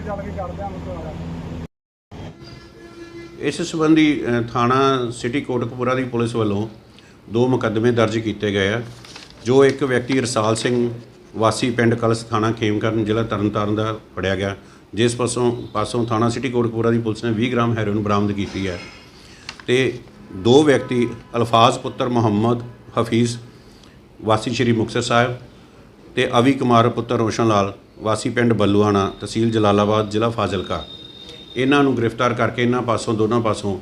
ਚੱਲ ਕੇ ਕਰਦੇ ਆ ਮੁਕਵਾਰਾ ਇਸ ਸੰਬੰਧੀ ਅ, ਥਾਣਾ ਸਿਟੀ ਕੋਟਕਪੂਰਾ ਦੀ ਪੁਲਿਸ ਵੱਲੋਂ ਦੋ ਮੁਕੱਦਮੇ ਦਰਜ ਕੀਤੇ ਗਏ ਆ ਜੋ ਇੱਕ ਵਿਅਕਤੀ ਰਸਾਲ ਸਿੰਘ ਵਾਸੀ ਪਿੰਡ ਕਲਸ ਥਾਣਾ ਖੇਮਕਰਨ ਜ਼ਿਲ੍ਹਾ ਤਰਨਤਾਰਨ ਦਾ ਫੜਿਆ ਗਿਆ ਜਿਸ ਪਾਸੋਂ ਪਾਸੋਂ ਥਾਣਾ ਸਿਟੀ ਕੋਟਕਪੂਰਾ ਦੀ ਪੁਲਿਸ ਨੇ 20 ਗ੍ਰਾਮ ਹੈਰੋਇਨ ਬਰਾਮਦ ਕੀਤੀ ਹੈ। ਤੇ ਦੋ ਵਿਅਕਤੀ ਅਲਫਾਜ਼ ਪੁੱਤਰ ਮੁਹੰਮਦ ਹਫੀਜ਼ ਵਾਸੀ ਸ਼੍ਰੀ ਮੁਕਤਸਰ ਸਾਹਿਬ ਤੇ ਅਵੀ ਕੁਮਾਰ ਪੁੱਤਰ ਰੋਸ਼ਨ ਲਾਲ ਵਾਸੀ ਪਿੰਡ ਬੱਲੂਆਣਾ, ਤਹਿਸੀਲ ਜਲਾਲਾਬਾਦ, ਜ਼ਿਲ੍ਹਾ ਫਾਜ਼ਿਲਕਾ। ਇਹਨਾਂ ਨੂੰ ਗ੍ਰਿਫਤਾਰ ਕਰਕੇ ਇਹਨਾਂ ਪਾਸੋਂ, ਦੋਨਾਂ ਪਾਸੋਂ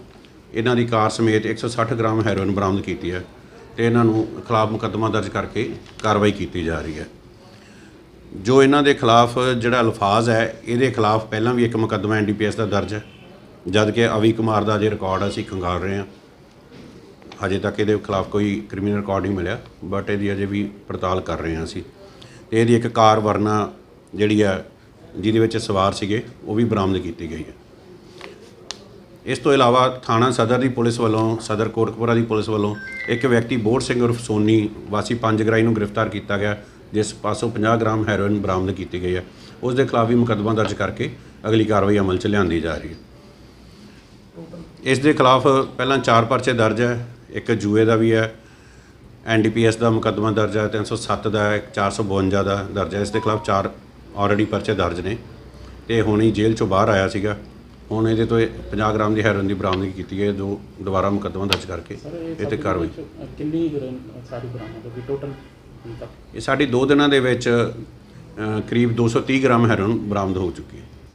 ਇਹਨਾਂ ਦੀ ਕਾਰ ਸਮੇਤ 160 ਗ੍ਰਾਮ ਹੈਰੋਇਨ ਬਰਾਮਦ ਕੀਤੀ ਹੈ ਤੇ ਇਹਨਾਂ ਨੂੰ ਖਿਲਾਫ ਮੁਕੱਦਮਾ ਦਰਜ ਕਰਕੇ ਕਾਰਵਾਈ ਕੀਤੀ ਜਾ ਰਹੀ ਹੈ। ਜੋ ਇਹਨਾਂ ਦੇ ਖਿਲਾਫ ਜਿਹੜਾ ਅਲਫਾਜ਼ ਹੈ, ਇਹਦੇ ਖਿਲਾਫ ਪਹਿਲਾਂ ਵੀ ਇੱਕ ਮੁਕੱਦਮਾ ਐਨਡੀਪੀਐਸ ਦਾ ਦਰਜ ਹੈ। ਜਦ ਕਿ ਅਵੀ ਕੁਮਾਰ ਦਾ ਜੇ ਰਿਕਾਰਡ ਅਸੀਂ ਖੰਗਾਲ ਰਹੇ ਹਾਂ। ਹਜੇ ਤੱਕ ਇਹਦੇ ਖਿਲਾਫ ਕੋਈ ਕ੍ਰਿਮੀਨਲ ਰਿਕਾਰਡ ਨਹੀਂ ਮਿਲਿਆ, ਬਟ ਇਹਦੀ ਅਜੇ ਵੀ ਪੜਤਾਲ ਕਰ ਰਹੇ ਹਾਂ ਅਸੀਂ। ਤੇ ਇਹਦੀ ਇੱਕ ਕਾਰ ਵਰਨਾ ਜਿਹੜੀ ਹੈ ਜਿਹਦੇ ਵਿੱਚ ਸਵਾਰ ਸੀਗੇ, ਉਹ ਵੀ ਬਰਾਮਦ ਕੀਤੀ ਗਈ ਹੈ। ਇਸ ਤੋਂ ਇਲਾਵਾ ਥਾਣਾ ਸਦਰ ਦੀ ਪੁਲਿਸ ਵੱਲੋਂ, ਸਦਰ ਕੋਟਕਪੁਰਾ ਦੀ ਪੁਲਿਸ ਵੱਲੋਂ ਇੱਕ ਵਿਅਕਤੀ ਬੋਰ ਸਿੰਘ ਉਰਫ ਸੋਨੀ ਵਾਸੀ ਪੰਜਗਰਾਈ ਨੂੰ ਗ੍ਰਿਫਤਾਰ ਕੀਤਾ ਗਿਆ, ਜਿਸ ਪਾਸੋਂ 50 ਗ੍ਰਾਮ ਹੈਰੋਇਨ ਬਰਾਮਦ ਕੀਤੀ ਗਈ ਹੈ। ਉਸ ਦੇ ਖਿਲਾਫ ਵੀ ਮੁਕੱਦਮਾ ਦਰਜ ਕਰਕੇ ਅਗਲੀ ਕਾਰਵਾਈ ਅਮਲ 'ਚ ਲਿਆਂਦੀ ਜਾ ਰਹੀ ਹੈ। ਇਸ ਦੇ ਖਿਲਾਫ ਪਹਿਲਾਂ ਚਾਰ ਪਰਚੇ ਦਰਜ ਹੈ, ਇੱਕ ਜੂਏ ਦਾ ਵੀ ਹੈ ਐਨਡੀਪੀਐਸ ਦਾ ਮੁਕੱਦਮਾ ਦਰਜ ਹੈ 307 ਦਾ ਹੈ 452 ਦਾ ਦਰਜ ਹੈ। ਇਸ ਦੇ ਖਿਲਾਫ ਚਾਰ ਆਲਰੇਡੀ ਪਰਚੇ ਦਰਜ ਨੇ। ਤੇ ਹੁਣ ਹੀ ਜੇਲ੍ਹ ਚੋਂ ਬਾਹਰ ਆਇਆ ਸੀਗਾ। ਹੁਣ ਇਹਦੇ ਤੋਂ ਇਹ 50 ਗ੍ਰਾਮ ਦੀ ਹੈਰੋਇਨ ਦੀ ਬਰਾਮਦਗੀ ਕੀਤੀ ਹੈ ਜੋ ਦੁਬਾਰਾ ਮੁਕੱਦਮਾ ਦਰਜ ਕਰਕੇ ਇਹ ਤੇ ਕਾਰਵਾਈ। ਕਿੰਨੀ ਹੈਰੋਇਨ ਸਾਰੀ ਬਰਾਮਦ ਹੋ ਗਈ? ਟੋਟਲ ਇਹ ਸਾਡੀ 2 ਦਿਨਾਂ ਦੇ ਵਿੱਚ ਕਰੀਬ 230 ਗ੍ਰਾਮ ਹੈਰੋਇਨ ਬਰਾਮਦ ਹੋ ਚੁੱਕੀ ਹੈ।